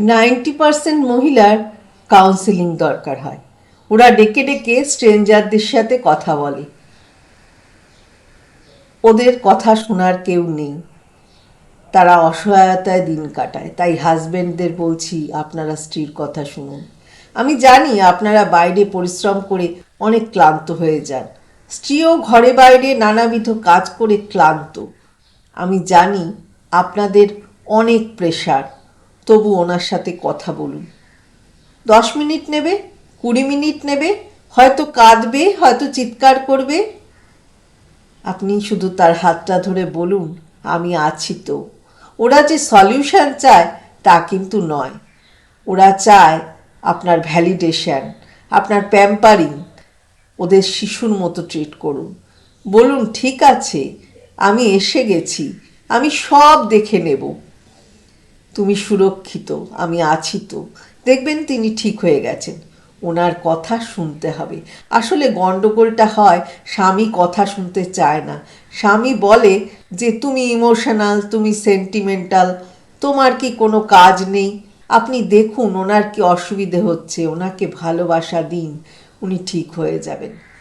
Ninety percent মহিলার counselling দরকার হয়। ওরা ডেকে ডেকে স্ট্রেঞ্জারদের সাথে কথা বলে। ওদের কথা শোনার কেউ নেই। তারা অসহায়তায় দিন কাটায়। তাই হাজবেন্ডদের বলছি, আপনারা স্ত্রীর কথা শুনুন। আমি জানি আপনারা বাইরে পরিশ্রম করে অনেক ক্লান্ত হয়ে যান। স্ত্রীও ঘরে বাইরে নানাবিধ কাজ করে ক্লান্ত। আমি জানি আপনাদের অনেক প্রেশার। তবু ওনার সাথে কথা বলুন। দশ মিনিট নেবে, কুড়ি মিনিট নেবে, হয়তো কাঁদবে, হয়তো চিৎকার করবে। আপনি শুধু তার হাতটা ধরে বলুন, আমি আছি তো। ওরা যে সলিউশন চায়, তা কিন্তু নয়। ওরা চায় আপনার ভ্যালিডেশন, আপনার প্যাম্পারিং, ওদের শিশুর মতো ট্রিট করুন। বলুন, ঠিক আছে, আমি এসে গেছি, আমি সব দেখে নেব। তুমি সুরক্ষিত, আমি আছি তো। দেখবেন তিনি ঠিক হয়ে গেছেন। ওনার কথা শুনতে হবে। আসলে গন্ডগোলটা হয়, স্বামী কথা শুনতে চায় না। স্বামী বলে যে, তুমি ইমোশনাল তুমি সেন্টিমেন্টাল তোমার কি কোনো কাজ নেই? আপনি দেখুন, ওনার কি অসুবিধে হচ্ছে? ওনাকে ভালোবাসা দিন, উনি ঠিক হয়ে যাবেন।